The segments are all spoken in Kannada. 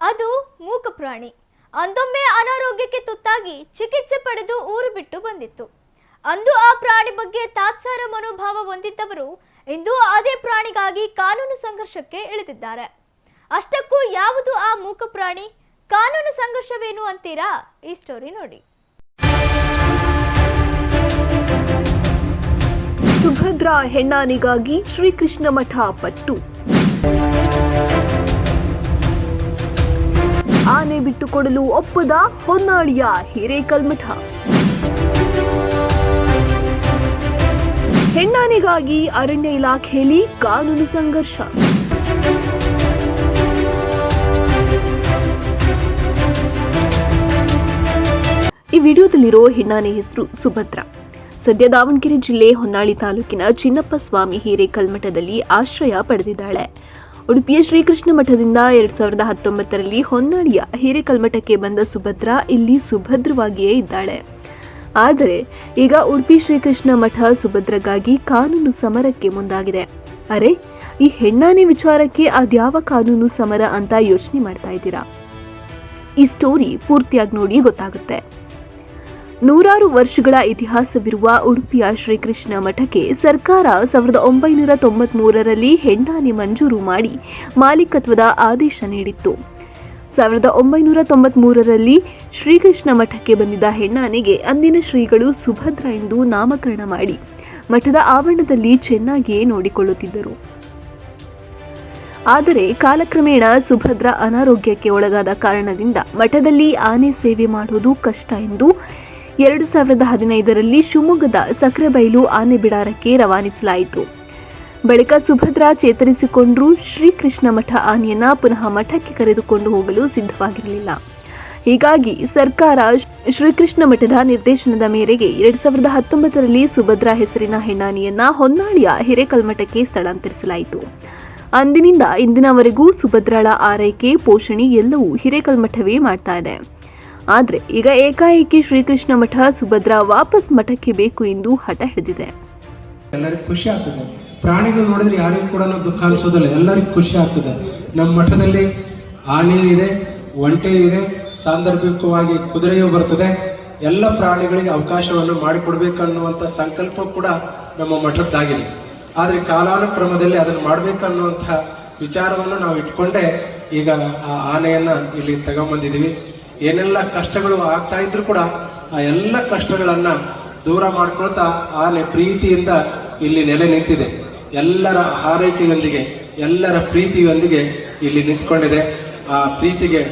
ಅದು ಮೂಕ ಪ್ರಾಣಿ ಅಂದೊಮ್ಮೆ ಅನಾರೋಗ್ಯಕ್ಕೆ ತುತ್ತಾಗಿ ಚಿಕಿತ್ಸೆ ಪಡೆದು ಊರು ಬಿಟ್ಟು ಬಂದಿತ್ತು. ಅಂದು ಆ ಪ್ರಾಣಿ ಬಗ್ಗೆ ತಾತ್ಸಾರ ಮನೋಭಾವ ಹೊಂದಿದ್ದವರು ಇಂದು ಅದೇ ಪ್ರಾಣಿಗಾಗಿ ಕಾನೂನು ಸಂಘರ್ಷಕ್ಕೆ ಇಳಿದಿದ್ದಾರೆ. ಅಷ್ಟಕ್ಕೂ ಯಾವುದು ಆ ಮೂಕ ಪ್ರಾಣಿ ಕಾನೂನು ಸಂಘರ್ಷವೇನು ಅಂತೀರಾ? ಈ ಸ್ಟೋರಿ ನೋಡಿ. ಸುಭದ್ರಾ ಹೆಣ್ಣಾನಿಗಾಗಿ ಶ್ರೀಕೃಷ್ಣ ಮಠ ಪಟ್ಟು. ಆನೆ ಬಿಟ್ಟುಕೊಡಲು ಒಪ್ಪದ ಹೊನ್ನಾಳಿಯ ಹಿರೇಕಲ್ಮಠ. ಹೆಣ್ಣಾನೆಗಾಗಿ ಅರಣ್ಯ ಇಲಾಖೆಯಲ್ಲಿ ಕಾನೂನು ಸಂಘರ್ಷ. ಈ ವಿಡಿಯೋದಲ್ಲಿರೋ ಹೆಣ್ಣಾನೆ ಹೆಸರು ಸುಭದ್ರ. ಸದ್ಯ ದಾವಣಗೆರೆ ಜಿಲ್ಲೆ ಹೊನ್ನಾಳಿ ತಾಲೂಕಿನ ಚಿನ್ನಪ್ಪ ಸ್ವಾಮಿ ಹಿರೇಕಲ್ಮಠದಲ್ಲಿ ಆಶ್ರಯ ಪಡೆದಿದ್ದಾಳೆ. ಉಡುಪಿಯ ಶ್ರೀಕೃಷ್ಣ ಮಠದಿಂದ ಎರಡ್ ಸಾವಿರದ ಹತ್ತೊಂಬತ್ತರಲ್ಲಿ ಹೊನ್ನಾಳಿಯ ಹಿರೇಕಲ್ಮಠಕ್ಕೆ ಬಂದ ಸುಭದ್ರ ಇಲ್ಲಿ ಸುಭದ್ರವಾಗಿಯೇ ಇದ್ದಾಳೆ. ಆದರೆ ಈಗ ಉಡುಪಿ ಶ್ರೀಕೃಷ್ಣ ಮಠ ಸುಭದ್ರಗಾಗಿ ಕಾನೂನು ಸಮರಕ್ಕೆ ಮುಂದಾಗಿದೆ. ಅರೆ, ಈ ಹೆಣ್ಣಾನೆ ವಿಚಾರಕ್ಕೆ ಅದ್ಯಾವ ಕಾನೂನು ಸಮರ ಅಂತ ಯೋಚನೆ ಮಾಡ್ತಾ ಇದ್ದೀರಾ? ಈ ಸ್ಟೋರಿ ಪೂರ್ತಿಯಾಗಿ ನೋಡಿ ಗೊತ್ತಾಗುತ್ತೆ. ನೂರಾರು ವರ್ಷಗಳ ಇತಿಹಾಸವಿರುವ ಉಡುಪಿಯ ಶ್ರೀಕೃಷ್ಣ ಮಠಕ್ಕೆ ಸರ್ಕಾರ ಸಾವಿರದ ಒಂಬೈನೂರ ತೊಂಬತ್ಮೂರರಲ್ಲಿ ಹೆಂಡಾನೆ ಮಂಜೂರು ಮಾಡಿ ಮಾಲೀಕತ್ವದ ಆದೇಶ ನೀಡಿತ್ತು. ಸಾವಿರದ ಒಂಬೈನೂರ ತೊಂಬತ್ಮೂರರಲ್ಲಿ ಶ್ರೀಕೃಷ್ಣ ಮಠಕ್ಕೆ ಬಂದಿದ್ದ ಹೆಣ್ಣಾನೆಗೆ ಅಂದಿನ ಶ್ರೀಗಳು ಸುಭದ್ರ ಎಂದು ನಾಮಕರಣ ಮಾಡಿ ಮಠದ ಆವರಣದಲ್ಲಿ ಚೆನ್ನಾಗಿಯೇ ನೋಡಿಕೊಳ್ಳುತ್ತಿದ್ದರು. ಆದರೆ ಕಾಲಕ್ರಮೇಣ ಸುಭದ್ರ ಅನಾರೋಗ್ಯಕ್ಕೆ ಒಳಗಾದ ಕಾರಣದಿಂದ ಮಠದಲ್ಲಿ ಆನೆ ಸೇವೆ ಮಾಡುವುದು ಕಷ್ಟ ಎಂದು ಎರಡು ಸಾವಿರದ ಹದಿನೈದರಲ್ಲಿ ಶಿವಮೊಗ್ಗದ ಸಕ್ರೆಬೈಲು ಆನೆ ಬಿಡಾರಕ್ಕೆ ರವಾನಿಸಲಾಯಿತು. ಬಳಿಕ ಸುಭದ್ರಾ ಚೇತರಿಸಿಕೊಂಡರೂ ಶ್ರೀಕೃಷ್ಣ ಮಠ ಆನೆಯನ್ನ ಪುನಃ ಮಠಕ್ಕೆ ಕರೆದುಕೊಂಡು ಹೋಗಲು ಸಿದ್ಧವಾಗಿರಲಿಲ್ಲ. ಹೀಗಾಗಿ ಸರ್ಕಾರ ಶ್ರೀಕೃಷ್ಣ ಮಠದ ನಿರ್ದೇಶನದ ಮೇರೆಗೆ ಎರಡು ಸಾವಿರದ ಹತ್ತೊಂಬತ್ತರಲ್ಲಿ ಸುಭದ್ರಾ ಹೆಸರಿನ ಹೆಣ್ಣಾನಿಯನ್ನ ಹೊನ್ನಾಳಿಯ ಹಿರೇಕಲ್ಮಠಕ್ಕೆ ಸ್ಥಳಾಂತರಿಸಲಾಯಿತು. ಅಂದಿನಿಂದ ಇಂದಿನವರೆಗೂ ಸುಭದ್ರಾಳ ಆರೈಕೆ, ಪೋಷಣೆ ಎಲ್ಲವೂ ಹಿರೇಕಲ್ಮಠವೇ ಮಾಡ್ತಾ ಇದೆ. ಆದರೆ ಈಗ ಏಕಾಏಕಿ ಶ್ರೀಕೃಷ್ಣ ಮಠ ಸುಭದ್ರಾ ವಾಪಸ್ ಮಠಕ್ಕೆ ಬೇಕು ಎಂದು ಹಠ ಹಿಡಿದಿದೆ. ಎಲ್ಲರಿಗೂ ಖುಷಿ ಆಗ್ತದೆ. ಪ್ರಾಣಿಗಳು ನೋಡಿದ್ರೆ ಯಾರಿಗೂ ಕೂಡ ದುಃಖ ಅನಿಸೋದಿಲ್ಲ. ಎಲ್ಲರಿಗೂ ಖುಷಿ ಆಗ್ತದೆ. ನಮ್ಮ ಮಠದಲ್ಲಿ ಆನೆ ಇದೆ, ಒಂಟೆ ಇದೆ, ಸಾಂದರ್ಭಿಕವಾಗಿ ಕುದುರೆಯೂ ಬರ್ತದೆ. ಎಲ್ಲ ಪ್ರಾಣಿಗಳಿಗೆ ಅವಕಾಶವನ್ನು ಮಾಡಿಕೊಡ್ಬೇಕನ್ನುವಂಥ ಸಂಕಲ್ಪ ಕೂಡ ನಮ್ಮ ಮಠದ್ದಾಗಿದೆ. ಆದರೆ ಕಾಲಾನುಕ್ರಮದಲ್ಲಿ ಅದನ್ನು ಮಾಡಬೇಕನ್ನುವಂಥ ವಿಚಾರವನ್ನು ನಾವು ಇಟ್ಕೊಂಡೇ ಈಗ ಆ ಆನೆಯನ್ನು ಇಲ್ಲಿ ತಗೊಂಬಂದಿದ್ದೀವಿ. ಏನೆಲ್ಲ ಕಷ್ಟಗಳು ಆಗ್ತಾ ಇದ್ರು ಕೂಡ ಆ ಎಲ್ಲ ಕಷ್ಟಗಳನ್ನು ದೂರ ಮಾಡ್ಕೊಳ್ತಾ ಆನೆ ಪ್ರೀತಿಯಿಂದ ಇಲ್ಲಿ ನೆಲೆ ನಿಂತಿದೆ. ಎಲ್ಲರ ಹಾರೈಕೆಯೊಂದಿಗೆ ಎಲ್ಲರ ಪ್ರೀತಿಯೊಂದಿಗೆ ಇಲ್ಲಿ ನಿಂತ್ಕೊಂಡಿದೆ. ಆ ಪ್ರೀತಿಗೆ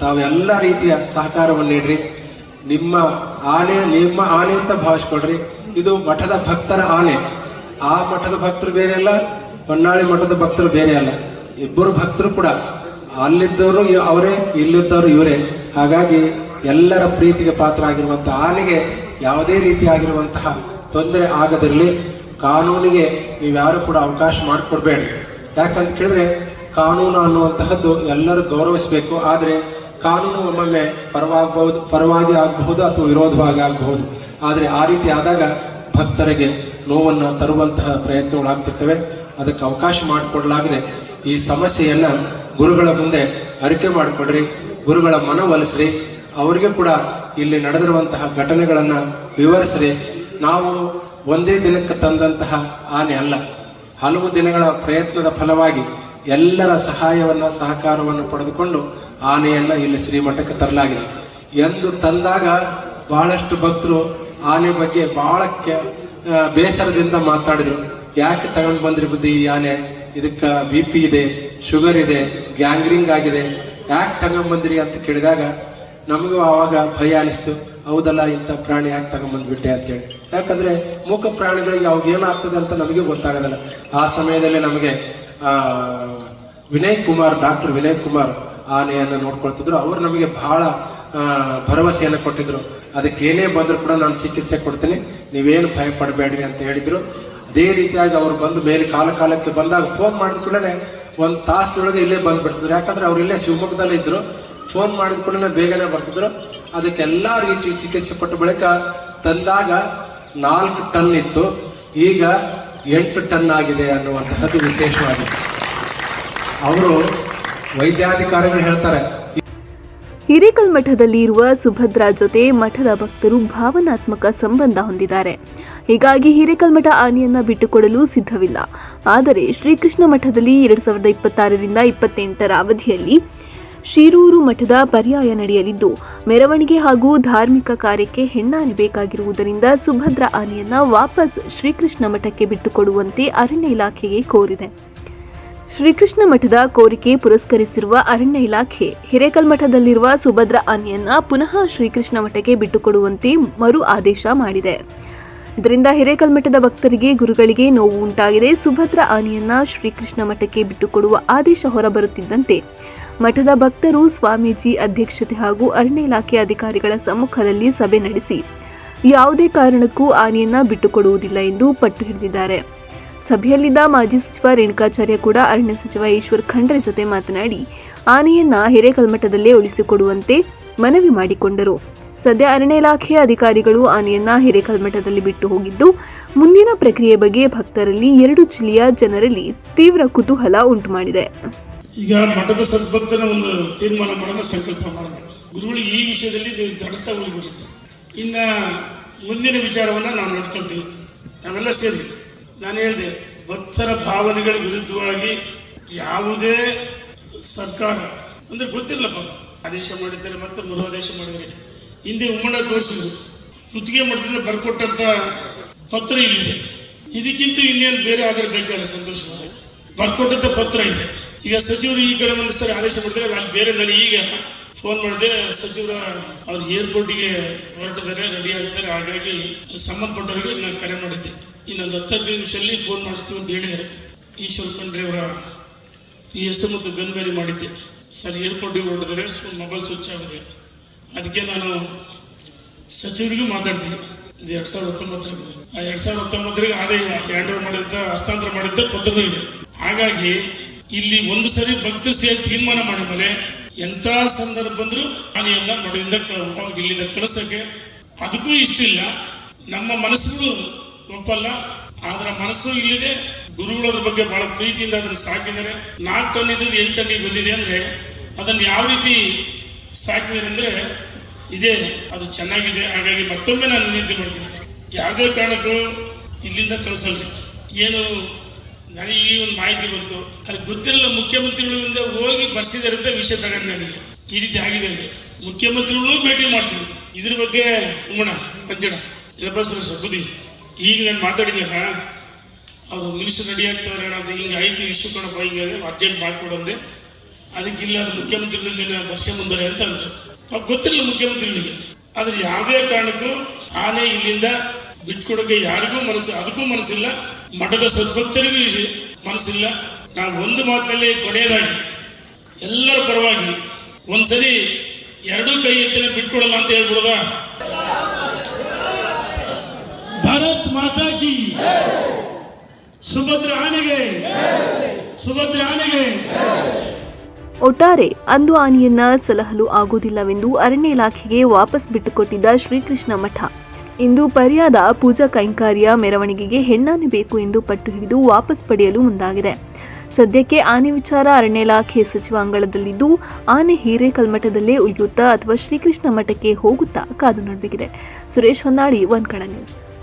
ತಾವು ಎಲ್ಲ ರೀತಿಯ ಸಹಕಾರವನ್ನು ನೀಡ್ರಿ. ನಿಮ್ಮ ಆನೆ ನಿಮ್ಮ ಆನೆ ಅಂತ ಭಾವಿಸ್ಕೊಡ್ರಿ ಇದು ಮಠದ ಭಕ್ತರ ಆನೆ. ಆ ಮಠದ ಭಕ್ತರು ಬೇರೆ ಅಲ್ಲ, ಹೊನ್ನಾಳಿ ಮಠದ ಭಕ್ತರು ಬೇರೆ ಅಲ್ಲ. ಇಬ್ಬರು ಭಕ್ತರು ಕೂಡ ಅಲ್ಲಿದ್ದವರು, ಅವರೇ, ಇಲ್ಲಿದ್ದವರು ಇವರೇ. ಹಾಗಾಗಿ ಎಲ್ಲರ ಪ್ರೀತಿಗೆ ಪಾತ್ರ ಆಗಿರುವಂತಹ ಆನೆಗೆ ಯಾವುದೇ ರೀತಿಯಾಗಿರುವಂತಹ ತೊಂದರೆ ಆಗದಿರಲಿ. ಕಾನೂನಿಗೆ ನೀವು ಯಾರು ಕೂಡ ಅವಕಾಶ ಮಾಡಿಕೊಡ್ಬೇಡಿ. ಯಾಕಂತ ಕೇಳಿದ್ರೆ ಕಾನೂನು ಅನ್ನುವಂತಹದ್ದು ಎಲ್ಲರೂ ಗೌರವಿಸಬೇಕು. ಆದರೆ ಕಾನೂನು ಒಮ್ಮೊಮ್ಮೆ ಪರವಾಗಬಹುದು, ಪರವಾಗಿ ಆಗಬಹುದು ಅಥವಾ ವಿರೋಧವಾಗಿ ಆಗಬಹುದು. ಆದರೆ ಆ ರೀತಿ ಆದಾಗ ಭಕ್ತರಿಗೆ ನೋವನ್ನು ತರುವಂತಹ ಪ್ರಯತ್ನಗಳಾಗ್ತಿರ್ತವೆ ಅದಕ್ಕೆ ಅವಕಾಶ ಮಾಡಿಕೊಡಲಾಗಿದೆ. ಈ ಸಮಸ್ಯೆಯನ್ನು ಗುರುಗಳ ಮುಂದೆ ಅರಿಕೆ ಮಾಡಿಕೊಡ್ರಿ. ಗುರುಗಳ ಮನವೊಲಿಸ್ರಿ. ಅವರಿಗೆ ಕೂಡ ಇಲ್ಲಿ ನಡೆದಿರುವಂತಹ ಘಟನೆಗಳನ್ನು ವಿವರಿಸ್ರಿ. ನಾವು ಒಂದೇ ದಿನಕ್ಕೆ ತಂದಂತಹ ಆನೆ ಅಲ್ಲ. ಹಲವು ದಿನಗಳ ಪ್ರಯತ್ನದ ಫಲವಾಗಿ ಎಲ್ಲರ ಸಹಾಯವನ್ನು, ಸಹಕಾರವನ್ನು ಪಡೆದುಕೊಂಡು ಆನೆಯನ್ನು ಇಲ್ಲಿ ಶ್ರೀಮಠಕ್ಕೆ ತರಲಾಗಿದೆ. ಎಂದು ತಂದಾಗ ಬಹಳಷ್ಟು ಭಕ್ತರು ಆನೆ ಬಗ್ಗೆ ಬಹಳ ಬೇಸರದಿಂದ ಮಾತಾಡಿದರು. ಯಾಕೆ ತಗೊಂಡು ಬಂದ್ರಿ ಬುದ್ಧಿ ಈ ಆನೆ? ಇದಕ್ಕೆ ಬಿ ಪಿ ಇದೆ, ಶುಗರ್ ಇದೆ, ಗ್ಯಾಂಗ್ರಿಂಗ್ ಆಗಿದೆ. ಯಾಕೆ ತಗೊಂಬಂದ್ರಿ ಅಂತ ಕೇಳಿದಾಗ, ನಮಗೂ ಆವಾಗ ಭಯ ಅನಿಸ್ತು. ಹೌದಲ್ಲ, ಇಂಥ ಪ್ರಾಣಿ ಯಾಕೆ ತಗೊಂಬಂದ್ಬಿಟ್ಟೆ ಅಂತೇಳಿ. ಯಾಕಂದರೆ ಮೂಕ ಪ್ರಾಣಿಗಳಿಗೆ ಅವಾಗ ಏನಾಗ್ತದೆ ಅಂತ ನಮಗೆ ಗೊತ್ತಾಗೋದಿಲ್ಲ. ಆ ಸಮಯದಲ್ಲಿ ನಮಗೆ ವಿನಯ್ ಕುಮಾರ್, ಡಾಕ್ಟರ್ ವಿನಯ್ ಕುಮಾರ್ ಆನೆಯನ್ನು ನೋಡ್ಕೊಳ್ತಿದ್ರು. ಅವರು ನಮಗೆ ಬಹಳ ಭರವಸೆಯನ್ನು ಕೊಟ್ಟಿದ್ರು. ಅದಕ್ಕೆ ಏನೇ ಬಂದರೂ ಕೂಡ ನಾನು ಚಿಕಿತ್ಸೆ ಕೊಡ್ತೀನಿ. ನೀವೇನು ಭಯ ಪಡಬೇಡ್ರಿ ಅಂತ ಹೇಳಿದರು. ಅದೇ ರೀತಿಯಾಗಿ ಅವರು ಬಂದು ಮೇಲೆ ಕಾಲ ಕಾಲಕ್ಕೆ ಬಂದಾಗ ಫೋನ್ ಮಾಡಿದ ಕೂಡಲೇ ಒಂದು ತಾಸಿನೊಳಗೆ ಇಲ್ಲೇ ಬಂದ್ಬಿಡ್ತಿದ್ರು. ಯಾಕಂದ್ರೆ ಅವ್ರು ಇಲ್ಲೇ ಶಿವಮೊಗ್ಗದಲ್ಲೇ ಇದ್ರು. ಫೋನ್ ಮಾಡಿದ ಕೂಡಲೇ ಬೇಗನೆ ಬರ್ತಿದ್ರು. ಅದಕ್ಕೆಲ್ಲ ರೀತಿ ಚಿಕಿತ್ಸೆ ಕೊಟ್ಟ ಬಳಿಕ ತಂದಾಗ ನಾಲ್ಕು ಟನ್ ಇತ್ತು. ಈಗ ಎಂಟು ಟನ್ ಆಗಿದೆ ಅನ್ನುವಂತಹದ್ದು ವಿಶೇಷವಾಗಿದೆ ಅವರು ವೈದ್ಯಾಧಿಕಾರಿಗಳು ಹೇಳ್ತಾರೆ ಹಿರೇಕಲ್ ಮಠದಲ್ಲಿ ಇರುವ ಸುಭದ್ರಾ ಜೊತೆ ಮಠದ ಭಕ್ತರು ಭಾವನಾತ್ಮಕ ಸಂಬಂಧ ಹೊಂದಿದ್ದಾರೆ. ಹೀಗಾಗಿ ಹಿರೇಕಲ್ಮಠ ಆನೆಯನ್ನ ಬಿಟ್ಟುಕೊಡಲು ಸಿದ್ಧವಿಲ್ಲ. ಆದರೆ ಶ್ರೀಕೃಷ್ಣ ಮಠದಲ್ಲಿ ಎರಡು ಸಾವಿರದ ಇಪ್ಪತ್ತಾರರಿಂದ ಇಪ್ಪತ್ತೆಂಟರ ಅವಧಿಯಲ್ಲಿ ಶಿರೂರು ಮಠದ ಪರ್ಯಾಯ ನಡೆಯಲಿದ್ದು, ಮೆರವಣಿಗೆ ಹಾಗೂ ಧಾರ್ಮಿಕ ಕಾರ್ಯಕ್ಕೆ ಹೆಣ್ಣಾನೆ ಬೇಕಾಗಿರುವುದರಿಂದ ಸುಭದ್ರ ಆನೆಯನ್ನ ವಾಪಸ್ ಶ್ರೀಕೃಷ್ಣ ಮಠಕ್ಕೆ ಬಿಟ್ಟುಕೊಡುವಂತೆ ಅರಣ್ಯ ಇಲಾಖೆಗೆ ಕೋರಿದೆ. ಶ್ರೀಕೃಷ್ಣ ಮಠದ ಕೋರಿಕೆ ಪುರಸ್ಕರಿಸಿರುವ ಅರಣ್ಯ ಇಲಾಖೆ ಹಿರೇಕಲ್ ಮಠದಲ್ಲಿರುವ ಸುಭದ್ರ ಆನೆಯನ್ನ ಪುನಃ ಶ್ರೀಕೃಷ್ಣ ಮಠಕ್ಕೆ ಬಿಟ್ಟುಕೊಡುವಂತೆ ಮರು ಆದೇಶ ಮಾಡಿದೆ. ಇದರಿಂದ ಹಿರೇಕಲ್ ಮಠದ ಭಕ್ತರಿಗೆ ಗುರುಗಳಿಗೆ ನೋವು ಉಂಟಾಗಿದೆ. ಸುಭದ್ರ ಆನೆಯನ್ನ ಶ್ರೀಕೃಷ್ಣ ಮಠಕ್ಕೆ ಬಿಟ್ಟುಕೊಡುವ ಆದೇಶ ಹೊರಬರುತ್ತಿದ್ದಂತೆ ಮಠದ ಭಕ್ತರು ಸ್ವಾಮೀಜಿ ಅಧ್ಯಕ್ಷತೆ ಹಾಗೂ ಅರಣ್ಯ ಇಲಾಖೆ ಅಧಿಕಾರಿಗಳ ಸಮ್ಮುಖದಲ್ಲಿ ಸಭೆ ನಡೆಸಿ ಯಾವುದೇ ಕಾರಣಕ್ಕೂ ಆನೆಯನ್ನ ಬಿಟ್ಟುಕೊಡುವುದಿಲ್ಲ ಎಂದು ಪಟ್ಟು ಹಿಡಿದಿದ್ದಾರೆ. ಸಭೆಯಲ್ಲಿದ್ದ ಮಾಜಿ ಸಚಿವ ರೇಣುಕಾಚಾರ್ಯ ಕೂಡ ಅರಣ್ಯ ಸಚಿವ ಈಶ್ವರ್ ಖಂಡ್ರೆ ಜೊತೆ ಮಾತನಾಡಿ, ಆನೆಯನ್ನ ಹಿರೇಕಲ್ಮಠದಲ್ಲೇ ಉಳಿಸಿಕೊಡುವಂತೆ ಮನವಿ ಮಾಡಿಕೊಂಡರು. ಸದ್ಯ ಅರಣ್ಯ ಇಲಾಖೆಯ ಅಧಿಕಾರಿಗಳು ಆನೆಯನ್ನ ಹಿರೇಕಲ್ಮಠದಲ್ಲಿ ಬಿಟ್ಟು ಹೋಗಿದ್ದು, ಮುಂದಿನ ಪ್ರಕ್ರಿಯೆ ಬಗ್ಗೆ ಭಕ್ತರಲ್ಲಿ ಎರಡು ಜಿಲ್ಲೆಯ ಜನರಲ್ಲಿ ತೀವ್ರ ಕುತೂಹಲ ಉಂಟು ಮಾಡಿದೆ ಈಗ ಮಠದ ಸದ್ಭಕ್ತನ ಒಂದು ತೀರ್ಮಾನ ಮಾಡೋಣ ಸಂಕಲ್ಪ ಮಾಡೋಣ ಗುರುಗಳು ಈ ವಿಷಯದಲ್ಲಿ ನೀವು ನಡೆಸ್ತಾ ಇನ್ನ ಮುಂದಿನ ವಿಚಾರವನ್ನು ನಾವು ನೋಡ್ಕೊಳ್ತೀವಿ ನಾವೆಲ್ಲ ಸೇರಿ. ನಾನು ಹೇಳಿದೆ, ಭಕ್ತರ ಭಾವನೆಗಳ ವಿರುದ್ಧವಾಗಿ ಯಾವುದೇ ಸರ್ಕಾರ, ಅಂದ್ರೆ ಗೊತ್ತಿಲ್ಲಪ್ಪ. ಆದೇಶ ಮಾಡಿದ್ದಾರೆ ಮತ್ತೆ ಮರುಆದೇಶ ಮಾಡಿದ್ದಾರೆ. ಹಿಂದೆ ಉಮ್ಮಣ್ಣ ತೋರಿಸಿದ್ರು. ಗುತ್ತಿಗೆ ಮಠದಿಂದ ಬರ್ಕೊಟ್ಟಂತ ಪತ್ರ ಇಲ್ಲಿದೆ. ಇದಕ್ಕಿಂತ ಇನ್ನೇನು ಬೇರೆ ಆಧಾರ ಬೇಕಾದ್ರೆ ಸಂತೋಷ. ಬರ್ಕೊಟ್ಟಂತ ಪತ್ರ ಇದೆ. ಈಗ ಸಚಿವರು ಈ ಕಡೆ ಒಂದು ಸರಿ ಆದೇಶ ಮಾಡಿದ್ರೆ ನಾನು ಬೇರೆ ನಾನು ಈಗ ಫೋನ್ ಮಾಡಿದೆ, ಸಚಿವರ ಅವ್ರು ಏರ್ಪೋರ್ಟಿಗೆ ಹೊರಟಿದ್ದಾರೆ ರೆಡಿ ಆಗಿದ್ದಾರೆ. ಹಾಗಾಗಿ ಸಂಬಂಧಪಟ್ಟವರಿಗೆ ನಾನು ಕರೆ ಮಾಡಿದ್ದೆ. ಇನ್ನೊಂದು ಹತ್ತು ಹದಿನೈದು ನಿಮಿಷದಲ್ಲಿ ಫೋನ್ ಮಾಡಿಸ್ತೀವಿ ಅಂತ ಹೇಳಿದ್ದಾರೆ. ಈಶ್ವರ್ ಖಂಡ್ರೆ ಅವರ ಈ ಹೆಸರು ಮತ್ತು ಗನ್ಬೇರಿ ಮಾಡಿದ್ದೆ. ಸರ್ ಏರ್ಪೋರ್ಟಿಗೆ ಹೊಡೆದ್ರೆ ಮೊಬೈಲ್ ಸ್ವಿಚ್ ಆಗಿದೆ. ಅದಕ್ಕೆ ನಾನು ಸಚಿವರಿಗೂ ಮಾತಾಡ್ತೀನಿ. ಇದು ಎರಡ್ ಸಾವಿರದ ಹತ್ತೊಂಬತ್ತರಲ್ಲಿ. ಆ ಎರಡು ಸಾವಿರದ ಹತ್ತೊಂಬತ್ತರಿಗೆ ಆದಾಯ ಹ್ಯಾಂಡ್ ಓವರ್ ಮಾಡಿದ್ದ, ಹಸ್ತಾಂತರ ಮಾಡಿದ್ದ ಪತ್ರನೂ ಇದೆ. ಹಾಗಾಗಿ ಇಲ್ಲಿ ಒಂದು ಸರಿ ಭಕ್ತರು ಸೇರಿ ತೀರ್ಮಾನ ಮಾಡಿದ್ಮೇಲೆ ಎಂಥ ಸಂದರ್ಭ ಬಂದರೂ ಹಾನಿಯನ್ನ ಮಠದಿಂದ ಇಲ್ಲಿಂದ ಕಳಿಸೋಕ್ಕೆ ಅದಕ್ಕೂ ಇಷ್ಟಿಲ್ಲ. ನಮ್ಮ ಮನಸ್ಸುಗಳು ಒಪ್ಪಲ್ಲ. ಆದ್ರೆ ಮನಸ್ಸು ಇಲ್ಲಿದೆ. ಗುರುಗಳ ಬಗ್ಗೆ ಬಹಳ ಪ್ರೀತಿಯಿಂದ ಅದನ್ನು ಸಾಕಿದ್ದಾರೆ. ನಾಲ್ಕು ಟನ್ ಇದ್ದು ಎಂಟು ಟನ್ನಿಗೆ ಬಂದಿದೆ ಅಂದ್ರೆ ಅದನ್ನು ಯಾವ ರೀತಿ ಸಾಕಿದ್ದಾರೆ ಅಂದ್ರೆ ಇದೆ, ಅದು ಚೆನ್ನಾಗಿದೆ. ಹಾಗಾಗಿ ಮತ್ತೊಮ್ಮೆ ನಾನು ವಿನಂತಿ ಮಾಡ್ತೀನಿ. ಯಾವುದೇ ಕಾರಣಕ್ಕೂ ಇಲ್ಲಿಂದ ಕಳಿಸಲ್ಲ. ಏನು ನನಗೆ ಈ ಒಂದು ಮಾಹಿತಿ ಬಂತು. ಅದು ಗೊತ್ತಿರಲಿಲ್ಲ ಮುಂದೆ ಹೋಗಿ ಬರ್ಸಿದ್ದಾರೆ ಅಂತ ವಿಷಯ ತಗೊಂಡು ನನಗೆ. ಈ ರೀತಿ ಆಗಿದೆ ಅಂದ್ರೆ ಮುಖ್ಯಮಂತ್ರಿಗಳು ಭೇಟಿ ಮಾಡ್ತೀವಿ. ಇದ್ರ ಬಗ್ಗೆ ಉಮ್ಮಣ ಪಂಚಣ ಇಲ್ಲಬಸ್ರ ಬುದ್ಧಿ. ಈಗ ನಾನು ಮಾತಾಡಿದ್ನಲ್ಲ ಅವರು ಮಿನಿಸ್ಟರ್ ರೆಡಿ ಆಗ್ತಾರೆ ಅದು ಹಿಂಗೆ ಆಯ್ತು ಇಶ್ಯೂ ಕಣಪ್ಪ, ಹಿಂಗೆ ಅರ್ಜೆಂಟ್ ಮಾಡಿಕೊಡಂದೆ ಅದಕ್ಕಿಲ್ಲ ಅದು. ಮುಖ್ಯಮಂತ್ರಿಗಳಿಂದ ವರ್ಷ ಮುಂದರೆ ಅಂತ ಅಂದರು ಪಾಪ ಗೊತ್ತಿರಲಿಲ್ಲ ಮುಖ್ಯಮಂತ್ರಿಗಳಿಗೆ ಆದ್ರೆ ಯಾವುದೇ ಕಾರಣಕ್ಕೂ ಆನೆ ಇಲ್ಲಿಂದ ಬಿಟ್ಕೊಡೋಕೆ ಯಾರಿಗೂ ಮನಸ್ಸು, ಅದಕ್ಕೂ ಮನಸ್ಸಿಲ್ಲ. ಮಠದ ಸದ್ಭಕ್ತರಿಗೂ ಮನಸ್ಸಿಲ್ಲ. ನಾವು ಒಂದು ಮಾತಿನಲ್ಲಿ ಕೊನೆಯದಾಗಿ, ಎಲ್ಲರ ಪರವಾಗಿ ಒಂದ್ಸರಿ ಎರಡೂ ಕೈ ಎತ್ತಿನ ಬಿಟ್ಕೊಡಲ್ಲ ಅಂತ ಹೇಳ್ಬಿಡೋದಾ? ಭಾರತ್ ಮಾತಾ ಕಿ ಸುಭದ್ರ ಆನೆಗೆ ಸುಭದ್ರ ಆನೆಗೆ ಒಟ್ಟಾರೆ ಅಂದು ಆನೆಯನ್ನ ಸಲಹಲು ಆಗುವುದಿಲ್ಲವೆಂದು ಅರಣ್ಯ ಇಲಾಖೆಗೆ ವಾಪಸ್ ಬಿಟ್ಟುಕೊಟ್ಟಿದ್ದ ಶ್ರೀಕೃಷ್ಣ ಮಠ. ಇಂದು ಪರ್ಯಾದ ಪೂಜಾ ಕೈಂಕಾರ್ಯ ಮೆರವಣಿಗೆಗೆ ಹೆಣ್ಣಾನೆ ಬೇಕು ಎಂದು ಪಟ್ಟು ಹಿಡಿದು ವಾಪಸ್ ಪಡೆಯಲು ಮುಂದಾಗಿದೆ. ಸದ್ಯಕ್ಕೆ ಆನೆ ವಿಚಾರ ಅರಣ್ಯ ಇಲಾಖೆ ಸಚಿವಾಂಗಳದಲ್ಲಿದ್ದು ಆನೆ ಹಿರೇಕಲ್ಮಠದಲ್ಲೇ ಉಳಿಯುತ್ತಾ ಅಥವಾ ಶ್ರೀಕೃಷ್ಣ ಮಠಕ್ಕೆ ಹೋಗುತ್ತಾ ಕಾದು ನೋಡಬೇಕಿದೆ. ಸುರೇಶ್ ಹೊನ್ನಾಳಿ ಒನ್ ಕಡ ನ್ಯೂಸ್.